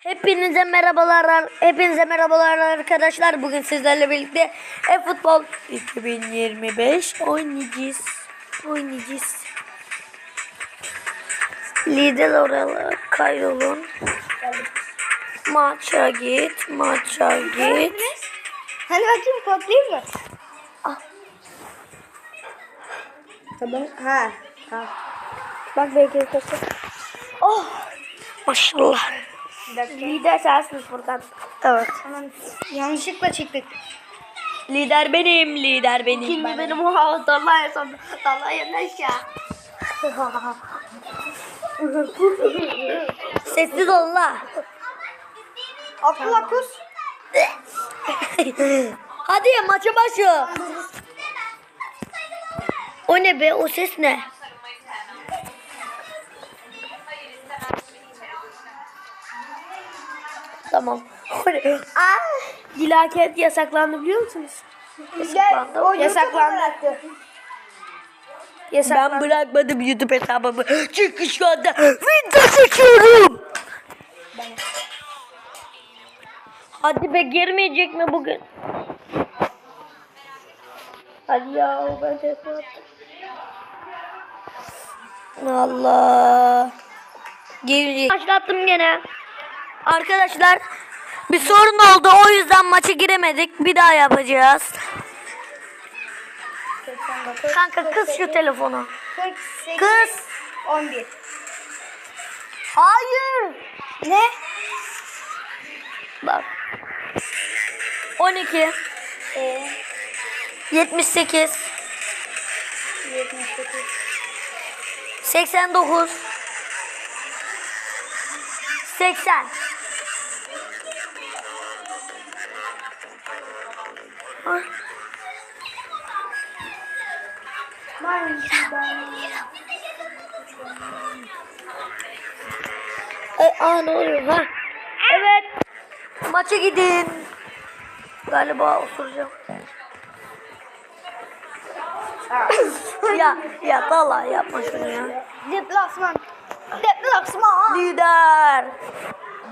Hepinize merhabalar. Hepinize merhabalar arkadaşlar. Bugün sizlerle birlikte e-futbol 2025 oynayacağız. Oynayacağız. Lider oralı kaydolun. Maça git, maça git. Hani bakayım kodlayayım mı? Ah. Tamam. Ha. ha. Bak belki kodu. Oh, maşallah. Lider sensin Furkan. Evet. Aman, yanlışlıkla çıktık. Lider benim, lider benim. Kim benim o havuz dalaya sonra dalaya aşağı. Sessiz ol la. Abdullah kus. Hadi maça başlıyor. O ne be? O ses ne? Tamam. Dilaket yasaklandı biliyor musunuz? Yasaklandı. O yasaklandı. Ben bırakmadım YouTube hesabımı. Çünkü şu anda video çekiyorum. Hadi be girmeyecek mi bugün? Hadi ya ben telefon attım. Allah. Girecek. Başlattım gene. Arkadaşlar bir sorun oldu o yüzden maça giremedik. Bir daha yapacağız. Kanka kız şu telefonu. 48, Kız. 11. Hayır. Ne? Bak. 12 Ee, 78 78. 89 80 aa ne oluyor ha? Evet. Maça gidin. Galiba oturacağım. ya ya valla yapma şunu ya. Deplasman. Deplasman. Lider.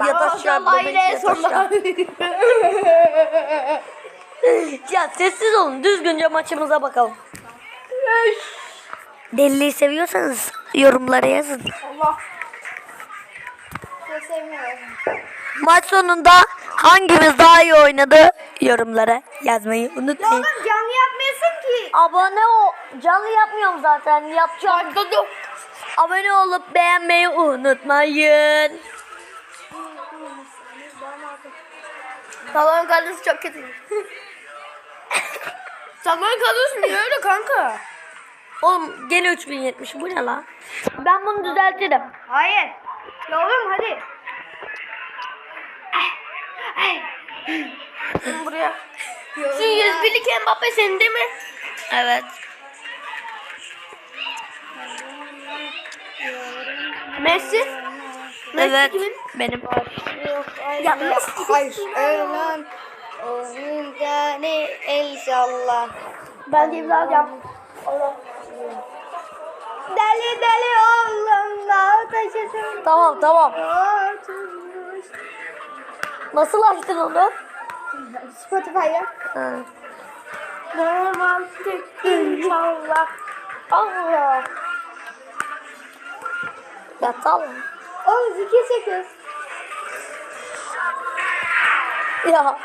Ya da Ya sessiz olun. Düzgünce maçımıza bakalım. Deliliği seviyorsanız yorumlara yazın. Allah. Sevmiyorum. Maç sonunda hangimiz daha iyi oynadı yorumlara yazmayı unutmayın. Oğlum canlı yapmıyorsun ki. Abone ol. Canlı yapmıyorum zaten. Yapacağım. Abone olup beğenmeyi unutmayın. Salon kadrosu çok kötü. Salon kadrosu niye öyle kanka? Oğlum gene 3070 bu ne lan? Ben bunu düzeltirim. Hayır. Ya oğlum hadi. Buraya. Şu 101'lik Mbappe senin değil mi? Evet. Messi? Messi evet. kimin? Benim. Ya Messi. Hayır. Ölen oyunca ne inşallah. Ben de imza alacağım. Deli deli oğlumla. Tamam tamam. Nasıl açtın onu? Spotify'da. Ha. Romantik inşallah. Allah. Ya tamam. 32 8. Ya.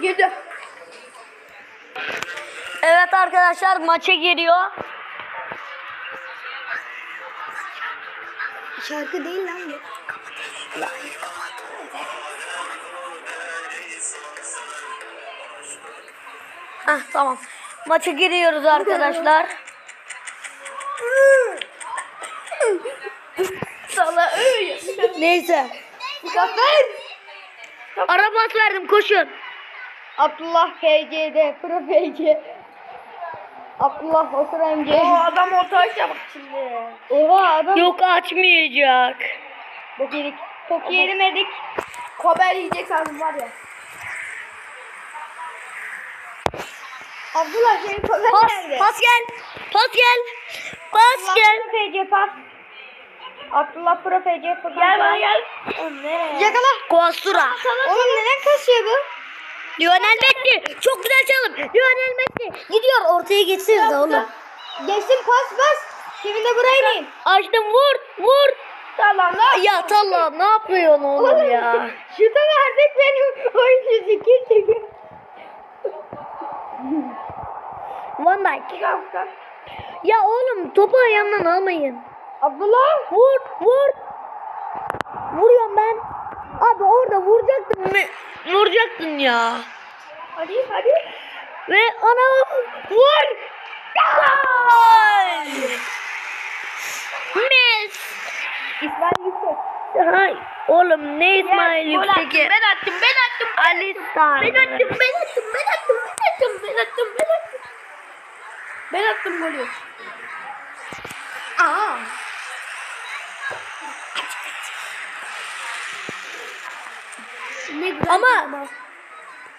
Girdi. Evet arkadaşlar maça giriyor. Şarkı değil lan bu. Heh, tamam. Maça giriyoruz arkadaşlar. Sala öyle. Neyse. Zafer. Ara pas verdim koşun. Abdullah FC'de. Pro FC. Abdullah Otur MC. O adam orta aşağı bak şimdi. Oha adam. Yok açmayacak. Bok yedik. Çok yemedik. Kober yiyecek sandım var ya. Abdullah senin kolun Pas, nerede? pas gel. Pas gel. Pas gel. FC pas. Abdullah Pro FC Furkan. Gel bana gel. Nereye? Yakala. Koastura. Oğlum neden kasıyor bu? Lionel Messi. Çok güzel çalım. Lionel Messi. Gidiyor ortaya geçsiniz oğlum. Geçsin pas pas. Kevin De Bruyne. Açtım vur. Vur. Tamam lan. Ya Talha ne yapıyorsun oğlum ya? Şuta verdik benim oyuncu zikir çekiyor. Van Dijk. Ya oğlum topu ayağımdan almayın. Abdullah. Vur vur. Vuruyorum ben. Abi orada vuracaktın mı? Vuracaktın ya. Hadi hadi. Ve ana vur. Gol. Mes. İsmail Hay oğlum ne İsmail attım, Yüksek'i? Ben attım ben attım. Alistar. Ben attım ben attım ben attım ben attım ben attım ben attım. Ben attım golü. Aa. Ne güzel. Ama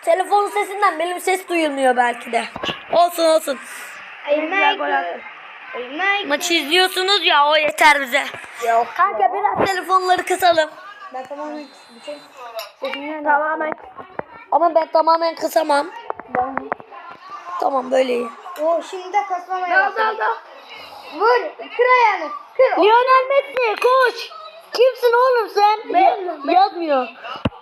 telefon sesinden benim ses duyulmuyor belki de. Olsun olsun. attı. Maçı izliyorsunuz ya o yeter bize. Yok. Kanka biraz telefonları kısalım. Ben tamamen bütün Tamamen. Ama ben tamamen kısamam. Ben... Tamam böyle iyi. Oo şimdi de kasmamaya başladı. dal dal. Vur. Kır ayağını. Kır. Lionel Messi koş. Kimsin oğlum sen? Ben- Yazmıyor.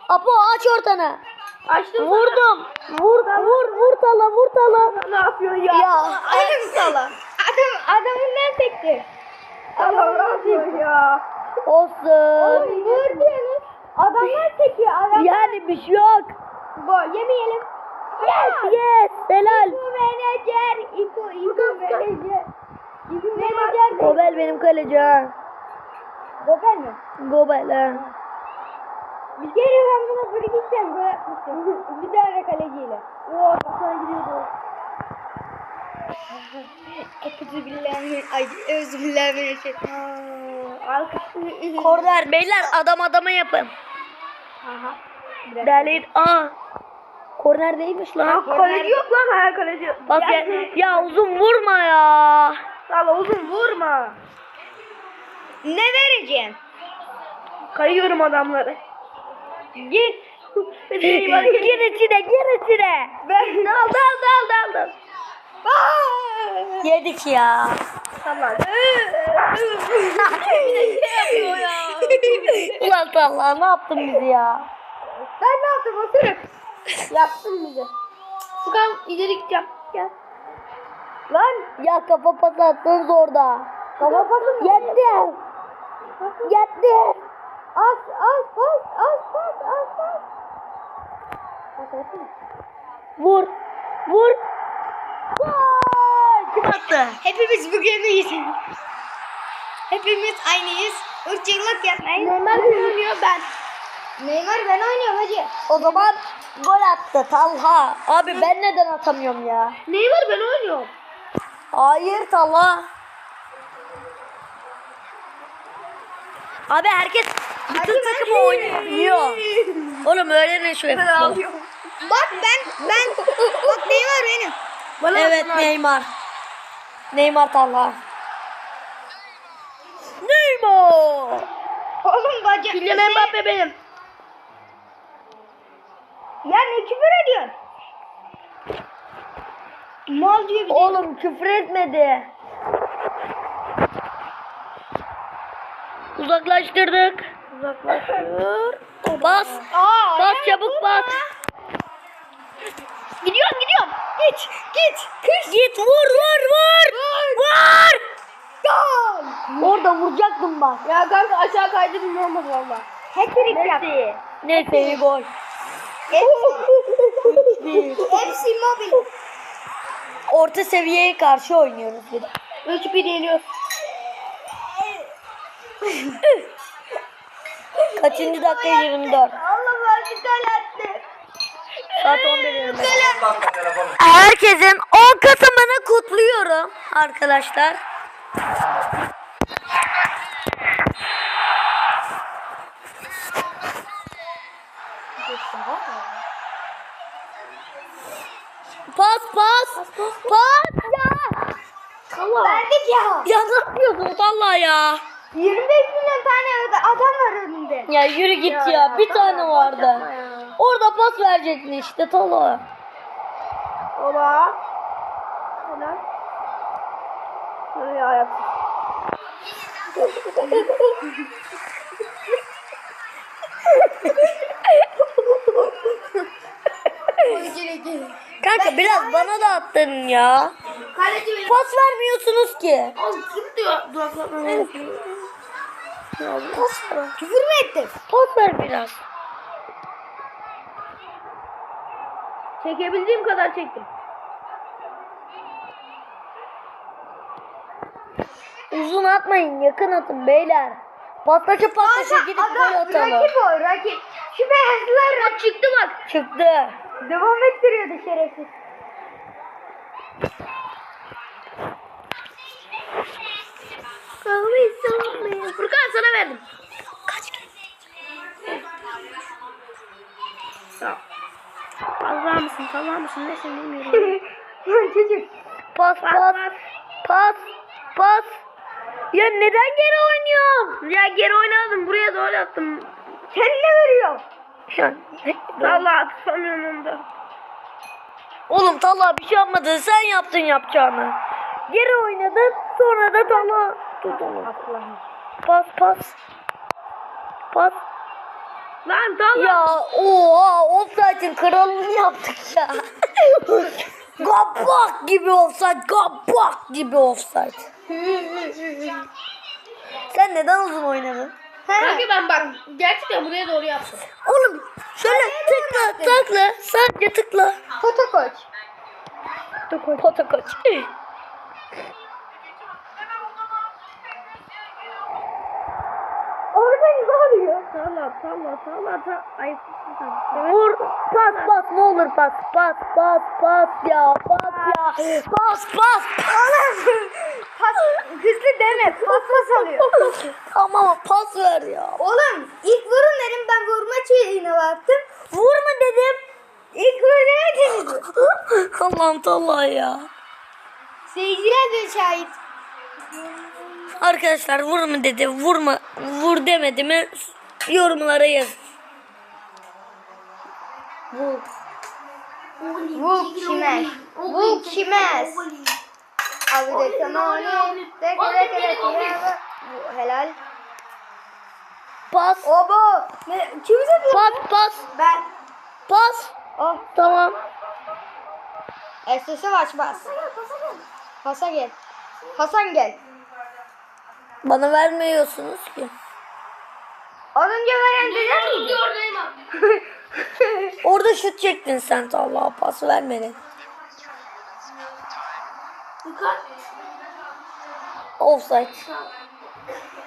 Apo aç ortanı. Açtım. Vurdum. Vur vur vur tala vur tala. sana. Ne yapıyorsun ya? Ya. Adam sala. Adam adamından sekti. Allah ya? Olsun. Vur diyorsunuz. Adamlar sekiyor. Adam. Yani bir şey yok. Gol yemeyelim. Yes yes. Helal. İko menajer. İko İko menajer. İko menajer. Gobel benim kaleci ha. Gobel mi? Gobel ha. Bir kere ben buna kickten gol atmıştım. Bir tane kaleciyle. Oo sana gidiyordu. Şey. Alkış. Korner beyler adam adama yapın. Aha. Derleyin. Aa. Korner değilmiş lan. Kaleci yok lan hayal kaleci. Bak ya, ya uzun vurma ya. Salla uzun vurma. Ne vereceğim? Kayıyorum adamları. Git. gir içine gir içine. Ben dal dal dal. Yedik ya. Salla. Ulan Allah ne yaptın bizi ya? Ben ne yaptım oturup? Yaptın bize. Furkan ileri gideceğim. Gel. Lan ya kafa pası attınız orada. Kafa mı? Yetti. Yetti. Pas az pas az pas. Pas atın. Vur. Vur. Gol. Kim attı? Hepimiz bu gemiyiz. Hepimiz aynıyız. Irkçılık yapmayın. Neymar oynuyor ben. Neymar ben oynuyorum hacı. O zaman gol attı Talha. Abi ben neden atamıyorum ya? Neymar ben oynuyorum. Hayır Talha. Abi herkes bütün takım oynuyor. Oğlum öğrenin şu futbolu. Bak ben ben bak Neymar benim. Bana Evet Neymar. Neymar Talha. Neymar. Oğlum bacak. Kylian Mbappe benim. Ya ne küfür ediyorsun? Mal diyor bir de. Oğlum küfür etmedi. Uzaklaştırdık. Uzaklaşıyor. Bas. Aa, Bas çabuk bas. Gidiyorum gidiyorum. Git git. Kış. Git vur vur vur. Vur. Gol. Orada vuracaktım bak. Ya kanka aşağı kaydı ne olmaz valla. Hat-trick yap. Neyse gol. Hepsi. Hepsi mobil. Orta seviyeye karşı oynuyoruz bir de. 3-1 yeniyor. Kaçıncı dakika 24. Allah var bir gol attı. Saat 11 25. Herkesin 10 Kasım'ını kutluyorum arkadaşlar. Pas pas. Pas ya. Verdik ya. Ya ne yapıyorsun valla ya? 25 milyon Ya yürü git ya. ya, Bir tamam, tane vardı. Orada pas verecektin işte Tala. Oba. Helal. Öyle ayak. Kanka biraz bana da attın ya. Kaleci benim. Pas vermiyorsunuz ki. Oğlum kim diyor duraklatmamı? Pas ver. Küfür mü ettim? Pas ver biraz. Çekebildiğim kadar çektim. Uzun atmayın yakın atın beyler. Patlaşa patlaşa gidip gol atalım. rakip o rakip. Şu beyazlar Bak çıktı bak. Çıktı. devam ettiriyordu şerefsiz. Kahve istemem. Furkan sana verdim. Sağ ol. Mısın, fazla mısın? Nesin bilmiyorum. Lan çocuk. Pas pas. Pas. Pas. Ya neden geri oynuyorsun? ya geri oynadım, buraya öyle attım. Kendine veriyor. Ya, Valla tutamıyorum onu da. Oğlum Talha bir şey yapmadın. Sen yaptın yapacağını. Geri oynadın. Sonra da Talha. Pas pas. Pas. Lan tamam. Ya oha offside'in kralını yaptık ya. Gabbak gibi offside. Gabbak gibi offside. Sen neden uzun oynadın? Kanka ben bak gerçekten buraya doğru yaptım. Oğlum şöyle tıkla tıkla. Sadece tıkla. Foto koç. Pota koç. Orada ne oluyor? Salla salla salla ta ay Vur. Pas pas ne olur pas. Pas pas pas ya. Ya. Pas pas. Oğlum. Pas, hızlı deme. Pas pas alıyor. Ama pas ver ya. Oğlum ilk vurun dedim ben vurma şeyine baktım. Vurma dedim. İlk vur demediniz mi? Allah'ım Allah ya. Seyirciler de şahit. Arkadaşlar vurma dedi. Vurma. Vur demedi mi? Yorumlara yaz. Bu kime? Bu kime? Abi de tamam. Deke deke deke. Bu helal. Pas. O bu. Ne? Kim yapıyor? Pas pas. Ben. Pas. Oh. Tamam. Esnesi aç bas. Hasan gel. Hasan gel. Bana vermiyorsunuz ki. Az önce veren dedi miydi? Orada şut çektin sen Allah'a pas vermedin. Offside.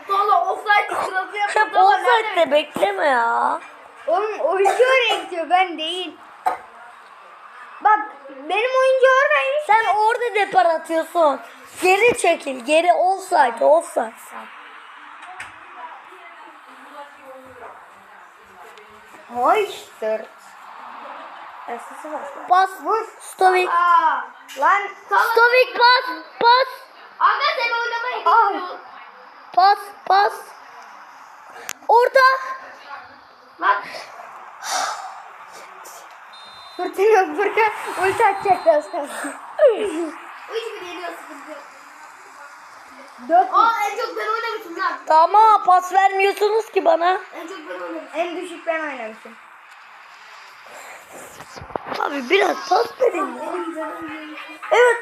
Salla offside sırası Hep yapalım. offside'de bekleme ya. Oğlum oyuncu oraya gidiyor ben değil. Bak benim oyuncu oradaymış. Sen orada depar atıyorsun. Geri çekil. Geri offside. Offside. Hayır. Esnesi bas. Pas. Stovik. Aa, lan. Stovik pas. Pas. Aga sen oynamaya Al. gidiyorsun. Pas. Pas. Orta. Lan Fırtına Fırkan ulti atacaktı az kalsın. o hiç mi geliyor sıkıntı yok. Dört Aa en çok ben oynamışım lan. Tamam pas vermiyorsunuz ki bana. En çok ben oynamışım. En düşük ben oynamışım. Abi biraz pas verin ya. Evet.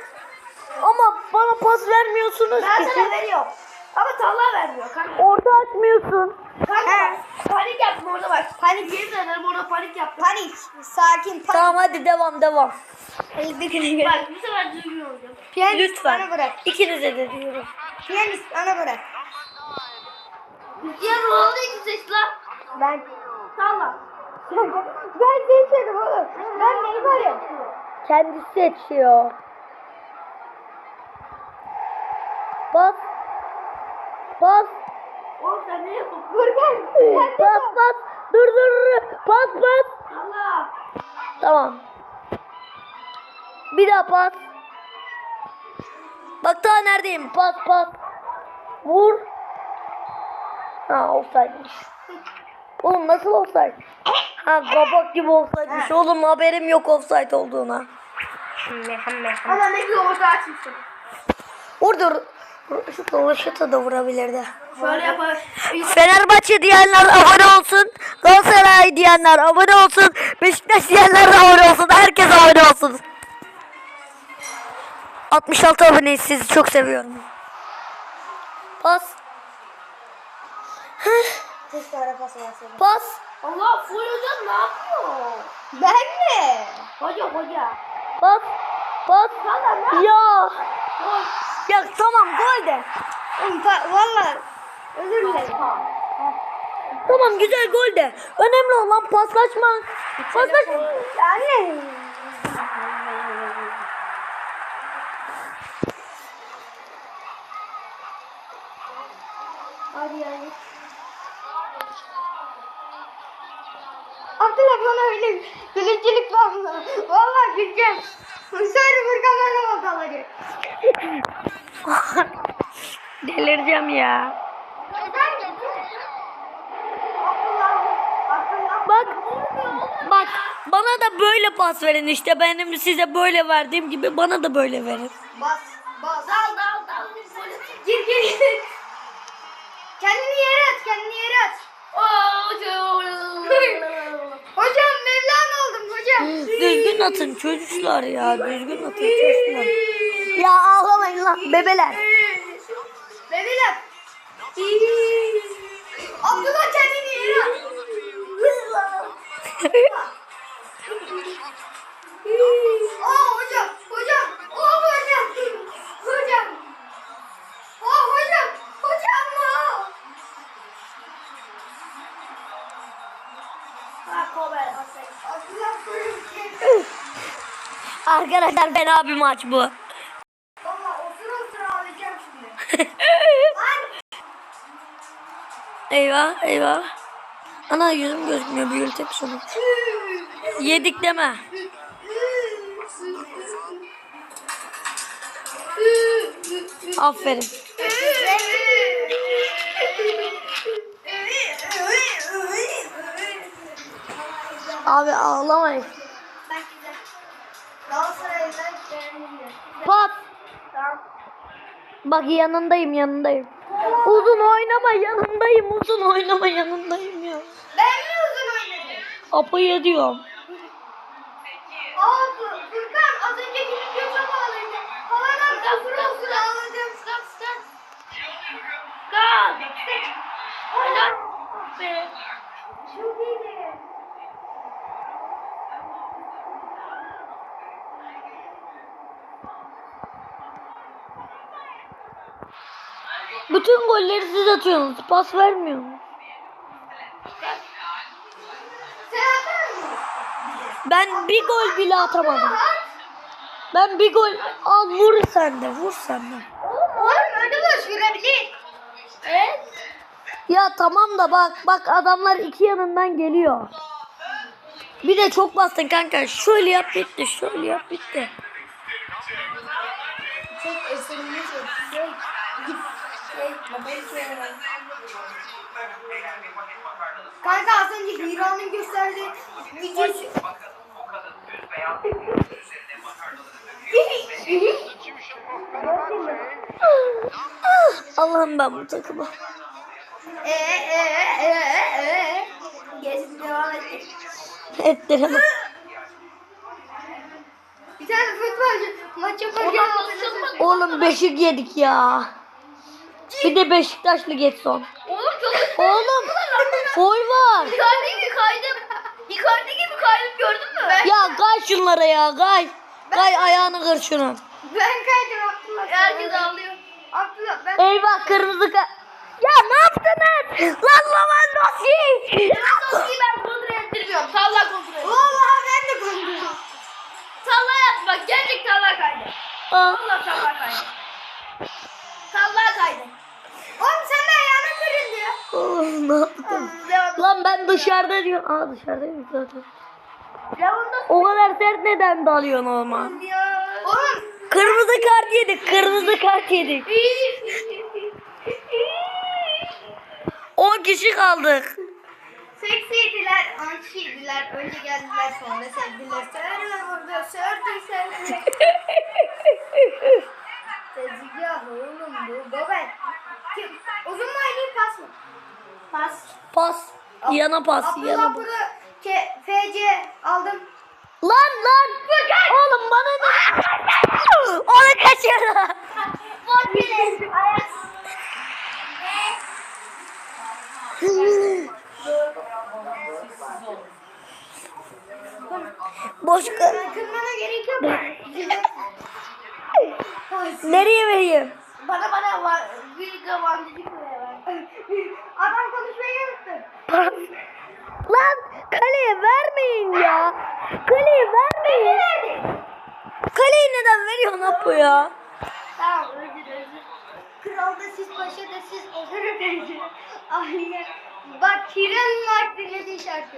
Ama bana pas vermiyorsunuz Ben ki. sana veriyorum. Ama Talha vermiyor kanka. Orta açmıyorsun. Kanka He. panik yaptım orada bak. Panik yemin ederim orada panik yaptım. Panik. Sakin. Panik. Tamam hadi devam devam. Bak bu sefer düzgün olacağım. Piyanist Lütfen. bana bırak. İkinize de diyorum. Piyanist bana bırak. Ya Ronaldo iki seç lan. Ben Talha. ben seçmedim oğlum. Ben Neymar'ım. Kendisi seçiyor. Pas. Pas. Oğlum sen ne yapıyorsun? De Pas bak. pas. Dur dur dur. Pas pas. Talha. Tamam. Bir daha pas. Bak daha neredeyim? Pas pas. Vur. Ha offside'miş. Oğlum nasıl offside? Ha kabak gibi offside'miş. Oğlum haberim yok offside olduğuna. Ama ne diyor orada açmışsın. Orada şu dolaşıta da vurabilirdi. Şöyle yapar. Fenerbahçe diyenler abone olsun. Galatasaray diyenler abone olsun. Beşiktaş diyenler de abone olsun. Herkes abone olsun. 66 aboneyiz. Sizi çok seviyorum. Pas. Keşke ara pası verseydim. Pas. Allah full hocam ne yapıyor? Ben mi? Hoca hoca. Pas. Pas. Ya. Gol. Ya tamam gol de. Valla özür dilerim. Tamam güzel gol de. Önemli olan paslaşma. Paslaşma. Anne. Yani. Abdullah bana öyle gülücülük var mı? Valla güleceğim. Sonra Furkan bana bakalım. Delireceğim ya. Bak. Bak. Bana da böyle pas verin işte. Benim size böyle verdiğim gibi bana da böyle verin. Bas. Bas. Dal dal dal. Gir gir gir. Kendini yere at. Kendini yere at. Hocam Mevlana oldum hocam. Düzgün atın çocuklar ya. Düzgün atın çocuklar. Ya ağlamayın lan bebeler. Bebeler. Abdullah kendini yere at. Hocam, hocam, oh hocam, hocam, oh hocam, hocam mı? Abdullah böyle Arkadaşlar fena bir maç bu. Valla osur osur ağlayacağım şimdi. Lan! Eyvah eyvah. Ana yüzüm gözükmüyor büyülü tek sonu. Yedik deme. Aferin. Abi ağlamayın. Bak yanındayım yanındayım. Uzun oynama yanındayım uzun oynama yanındayım ya. Ben mi uzun oynadım? Apayı diyorum. Aa Fur- Furkan az önceki video çok ağlayınca havadan ağladım. Stop stop. Be. Çok iyiydi. Bütün golleri siz atıyorsunuz. Pas vermiyorsunuz. Ben bir gol bile atamadım. Ben bir gol al vur sen de vur sen de. Oğlum önü boş. Evet. Ya tamam da bak bak adamlar iki yanından geliyor. Bir de çok bastın kanka. Şöyle yap bitti. Şöyle yap bitti. Çok. Şey, Kanka az önce İran'ın gösterdiği videosu. Allah'ım ben bu takımı. Eee eee eee eee. Gezip devam ettik. Ettiremem. Bir tane futbolcu maç yaparken hatırlasın. Oğlum beşik yedik ya. Bir de Beşiktaşlı Getson. Oğlum çok Oğlum foul var. Icardi gibi kaydım. Icardi gibi kaydım gördün mü? Ya kay şunlara ya kay. Kay ayağını kır şunu. Ben kaydım Abdullah. Herkes ağlıyor. Abdullah ben. Eyvah kırmızı ka... Ya ne yaptınız? Lan Lewandowski. Lewandowski'yi ben kontrol ettirmiyorum. Salla kontrol et. Vallahi ben de kaydım. Salla yap bak. Gerçek salla kaydı. Aa, salla kaydı. Salla kaydı. Oğlum sen de ayağına kırıldı ya. Oğlum ne yaptın? Lan ben dışarıda diyorum. Aa dışarıdayım zaten. O kadar sert neden dalıyorsun. Oğlum Kırmızı kart yedik. Kırmızı kart yedik. 10 kişi kaldık. Seksiydiler, ançiydiler. Önce geldiler sonra sevdiler. Sörme vurdu, sördü sevdiler. Tezgah oğlum bu. Kim? Uzun oynayayım pas? Pas. Pas. Yana pas. Abdullah Yana pas. FC aldım. Lan lan. Oğlum bana ne? Onu. Ayak. Boş kır. Kırmana gerek yok. Nereye vereyim? bana bana var. Bir koyuyorlar. Adam konuşmayı unuttu. Pas. Lan kaleye vermeyin ya. Kaleye vermeyin. Kaleyi neden veriyorsun Apo ya? Tamam özür özür. Kralda siz paşa da siz özür dilerim. Aynen. Bak Kiran var dinlediği şarkı.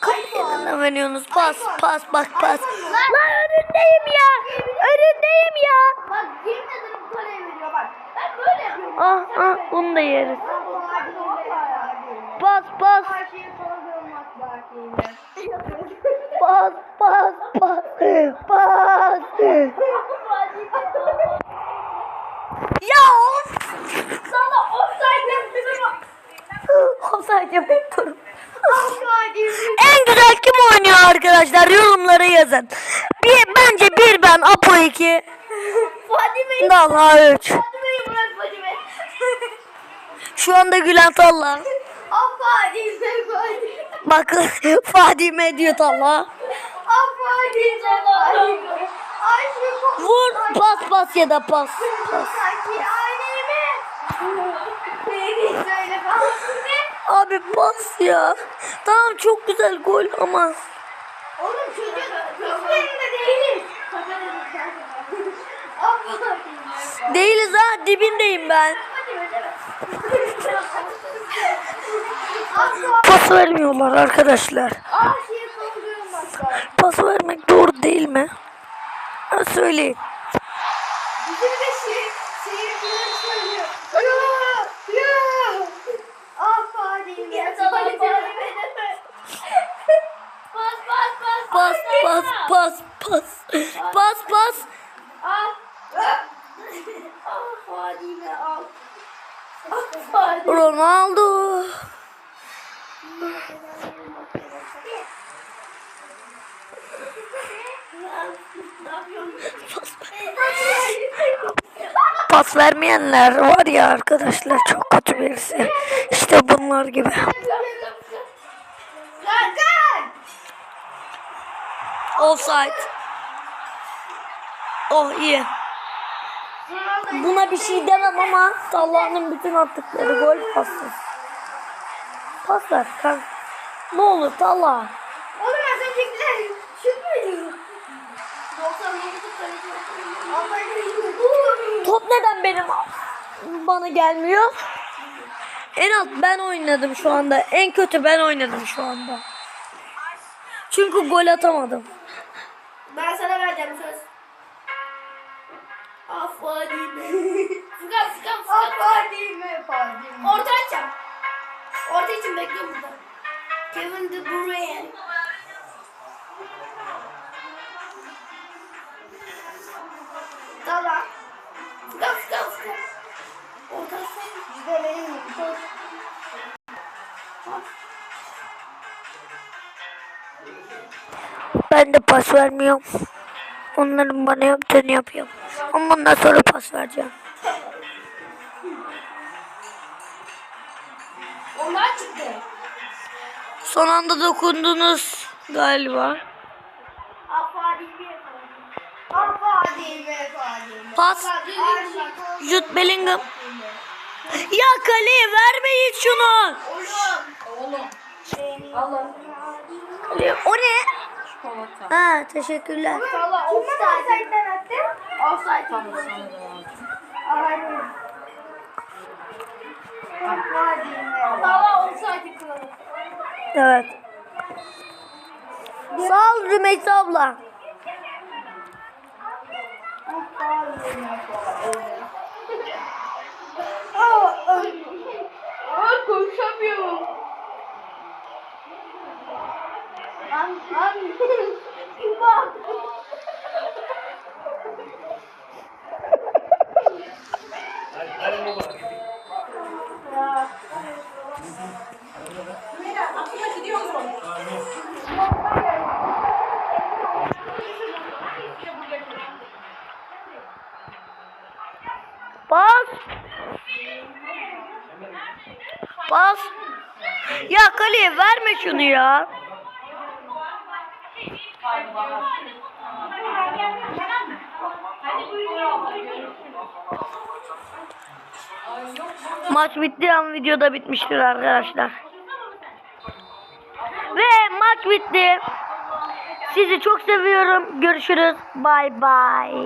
Kaleye neden veriyorsunuz? Pas pas bak pas. Lan önündeyim ya. Önündeyim ya. Bak yemin Ah ah bunu da yeriz. Sorgulamak bakiyinde. Pas pas pas. Pas. Ya of. Sana offside yaptım. Offside. Offside En güzel kim oynuyor arkadaşlar? Yorumlara yazın. Bir, bence bir ben, Apo 2. Fadime. Dalha 3. Fadime'yi bırak Fadime. Şu anda Gülen Talha. Ah Fadime Fadime. Bak Fadime diyor Talha. Ah Fadime. Ay şu Vur pas pas ya da pas. Sanki ailemi. Beni söyle. Abi pas ya. Tamam çok güzel gol ama. Oğlum çocuk hiçbirinde değiliz. Fadime. Değiliz ha dibindeyim ben. Pas vermiyorlar arkadaşlar. Ah şey. Pas vermek doğru değil mi? Ha, söyleyin. Bizim de şey, seyirciler söylüyor. Ya, ya. Ah. Fadime. Bas bas bas. Pas pas pas pas. Pas pas. Al. Ah Fadime al. Ronaldo. Pas vermeyenler var ya arkadaşlar çok kötü birisi. İşte bunlar gibi. Offside. Oh iyi. Buna bir şey demem ama Talha'nın bütün attıkları gol pası. Pas ver kanka. Ne olur Talha. Oğlum az öncekiler şut muydu? 99 kaleci. Top neden benim bana gelmiyor? En alt ben oynadım şu anda. En kötü ben oynadım şu anda. Çünkü gol atamadım. Ben sana vereceğim söz. Ah Fadime. Sıkam sıkam Ah sıkam. Fadime Fadime. Orta açacağım. Orta için bekliyorum burada. Kevin De Bruyne. Tamam. Sıkam sıkam sıkam. Orta açsana. Bir de benim gibi. Ben de pas vermiyorum. Onların bana yaptığını yapıyorum. Ama ondan sonra pas vereceğim. Onlar çıktı. Son anda dokundunuz galiba. Pas. Jude Bellingham. Ya kaleye vermeyin şunu. Oğlum. Oğlum. Kaleye- O ne? Ha teşekkürler. Valla offside. offside'den attı? Offside. Aynen. Ah Fadime. Valla offside kralı. Evet. Sağ ol Rümeysa abla. Aa konuşamıyorum. Lan lan. Bak. Bas. Bas. Ya kaleye verme şunu ya. Maç bitti an videoda bitmiştir arkadaşlar. Ve maç bitti. Sizi çok seviyorum. Görüşürüz. Bay bay.